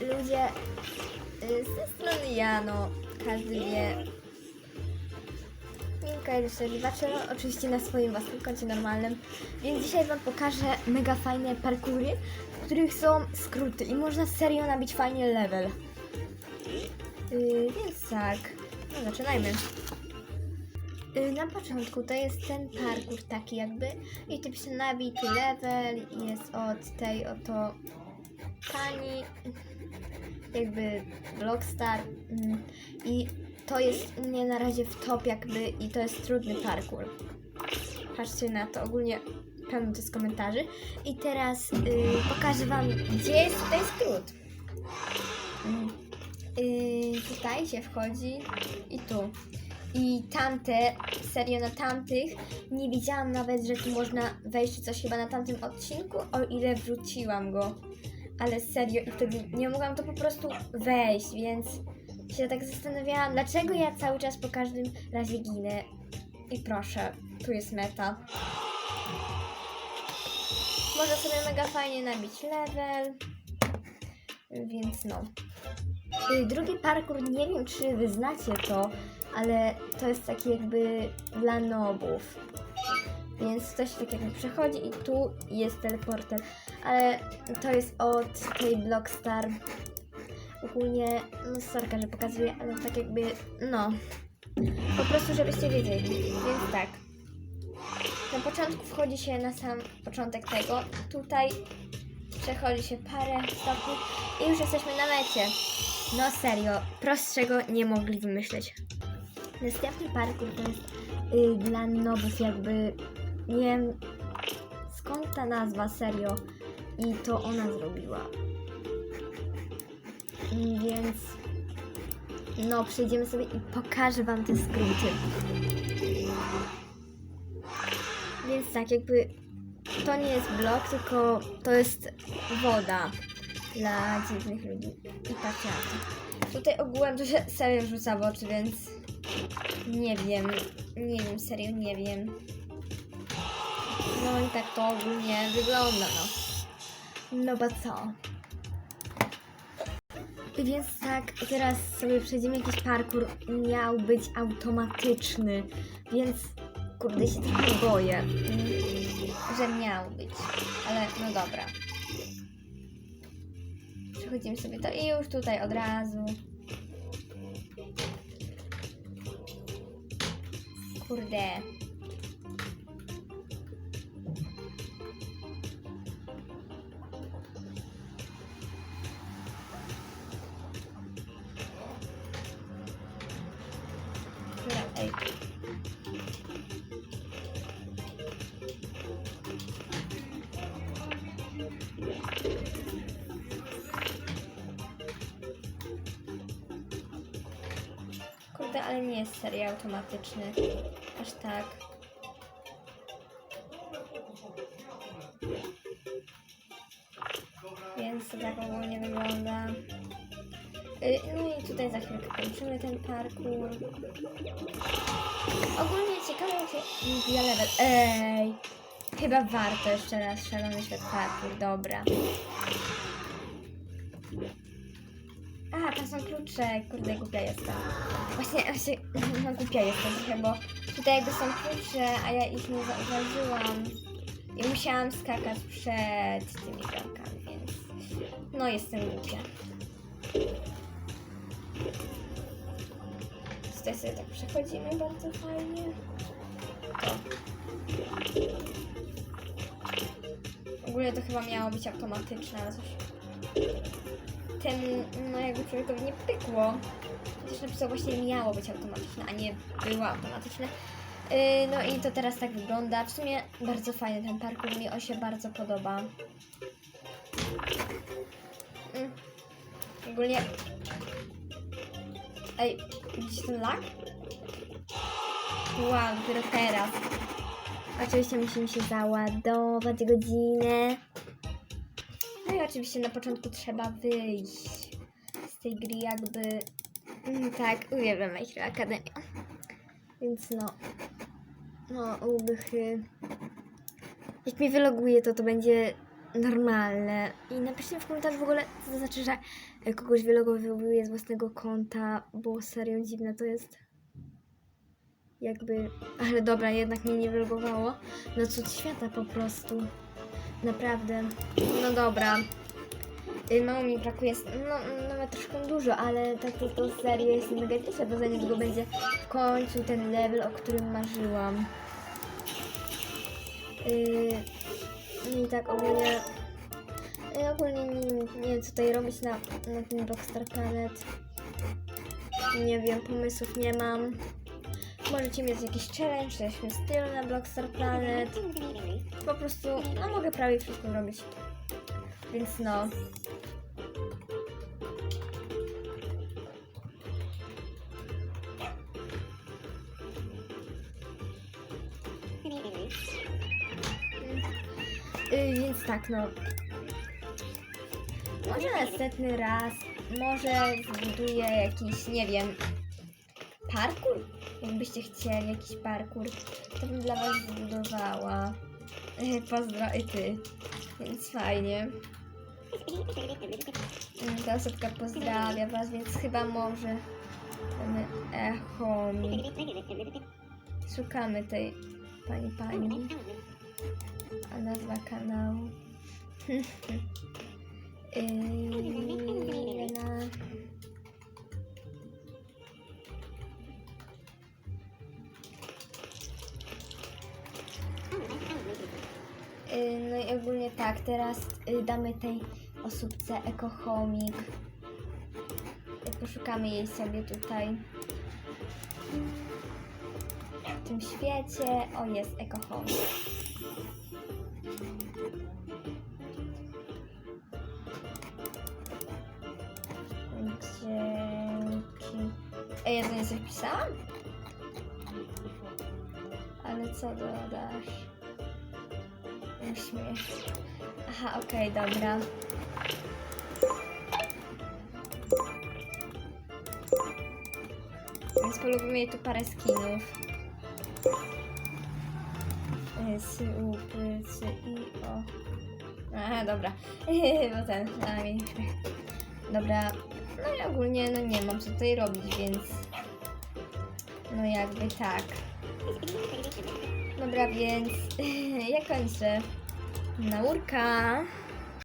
ludzie, y, z tej strony ja, no, każdy wie. Milka Illusory Bachelor, oczywiście na swoim własnym koncie normalnym. Więc dzisiaj Wam pokażę mega fajne parkury, w których są skróty i można serio nabić fajnie level. Yy, więc tak, no zaczynajmy. Yy, na początku to jest ten parkour taki jakby i typ się nabij level i jest od tej oto pani jakby Blockstar mm, i to jest u mnie na razie w top jakby i to jest trudny parkour. Patrzcie na to, ogólnie pełno to jest komentarzy. I teraz y, pokażę Wam, gdzie jest tutaj skrót. Mm. Y, tutaj się wchodzi i tu. I tamte, serio na tamtych, nie widziałam nawet, że tu można wejść czy coś chyba na tamtym odcinku, o ile wróciłam go. Ale serio, i wtedy nie mogłam to po prostu wejść, więc się tak zastanawiałam, dlaczego ja cały czas po każdym razie ginę. I proszę, tu jest meta. Można sobie mega fajnie nabić level. Więc no. Drugi parkour, nie wiem czy wy znacie to, ale to jest taki jakby dla nobów. Więc ktoś tak jakby przechodzi i tu jest teleporter. Ale to jest od tej Blockstar. Ogólnie, no sorka, że pokazuję, ale tak jakby, no. Po prostu, żebyście wiedzieli. Więc tak. Na początku wchodzi się na sam początek tego. Tutaj przechodzi się parę stopni i już jesteśmy na mecie. No serio, prostszego nie mogli wymyśleć. Następny parkour to jest y, dla nowów jakby, wiem skąd ta nazwa, serio. I to ona zrobiła. Więc no, przejdziemy sobie i pokażę Wam te skróty. Więc tak, jakby to nie jest blok, tylko to jest woda dla dziwnych ludzi. I patrzcie. Tutaj ogółem to się serio rzuca w oczy, więc nie wiem, nie wiem, serio nie wiem. Tak to ogólnie wygląda, no. No bo co? Więc tak, teraz sobie przejdziemy jakiś parkour. Miał być automatyczny, więc kurde się trochę boję, że miał być. Ale no dobra. Przechodzimy sobie to i już tutaj od razu. Kurde. Kurde, ale nie jest serio automatyczny. Aż tak. Więc to tak ogólnie wygląda. Y, No i tutaj za chwilkę kończymy ten parkour. Ogólnie ciekawe jak się wbija level. Ej! Chyba warto jeszcze raz szalony świat parkour, dobra. A, tam są klucze, kurde, głupia jestem. Właśnie, właśnie, no głupia jestem trochę, bo tutaj jakby są klucze, a ja ich nie zauważyłam. I musiałam skakać przed tymi bramkami, więc no jestem głupia. Tutaj sobie tak przechodzimy bardzo fajnie. To. Ogólnie to chyba miało być automatyczne, ale coś temu, no jakby człowiekowi nie pykło. Chociaż napisał właśnie miało być automatyczne, a nie było automatyczne. Yy, no i to teraz tak wygląda. W sumie bardzo fajny ten parkour, mi on się bardzo podoba. Mm. Ogólnie... Ej, widzicie ten lag? Wow, dopiero teraz. Oczywiście musimy się załadować godzinę. I oczywiście na początku trzeba wyjść z tej gry jakby... Mm, tak, uwielbiam My Hero Academia. Więc no... No, ubychy... Jak mi wyloguje to, to będzie normalne. I napiszcie w komentarzu w ogóle, co to znaczy, że kogoś wylogowuje z własnego konta, bo serio dziwne to jest. Jakby, ale dobra, jednak mnie nie wylogowało. No cud świata po prostu. Naprawdę. No dobra. Y, Mało mi brakuje, no nawet troszkę dużo, ale tak to, to serio jest mega cieszę, bo za niedługo będzie w końcu ten level, o którym marzyłam. Yy, I tak ogólnie, yy, ogólnie nie, nie tutaj robić na, na tym Rockstar Planet. Nie wiem, pomysłów nie mam. Możecie mieć jakiś challenge, tym stylu na Blockstar Planet. Po prostu, no mogę prawie wszystko robić. Więc no. Yy, więc tak, no. Może następny raz, może zbuduję jakiś, nie wiem, parkour? Jakbyście chcieli jakiś parkour, to bym dla was zbudowała. Yy, Pozdro i ty. Więc fajnie. Yy, Ta osobka pozdrawia was, więc chyba może ten echo. Szukamy tej pani pani. A nazwa kanału. Yy, Lena. No i ogólnie tak, teraz yy, damy tej osóbce ekochomik. Yy, Poszukamy jej sobie tutaj. W tym świecie. O, jest ekochomik. Dzięki. Ej, ja to nie coś pisałam? Ale co dodasz? Uśmiech. Aha, okej, dobra. Więc polubimy jej tu parę skinów. Y, Sy, u, py, sy, i, o. Aha, dobra. Bo ten, a mi. Dobra. No i ogólnie, no nie mam co tutaj robić, więc... No jakby tak. Dobra, więc ja kończę. Naurka.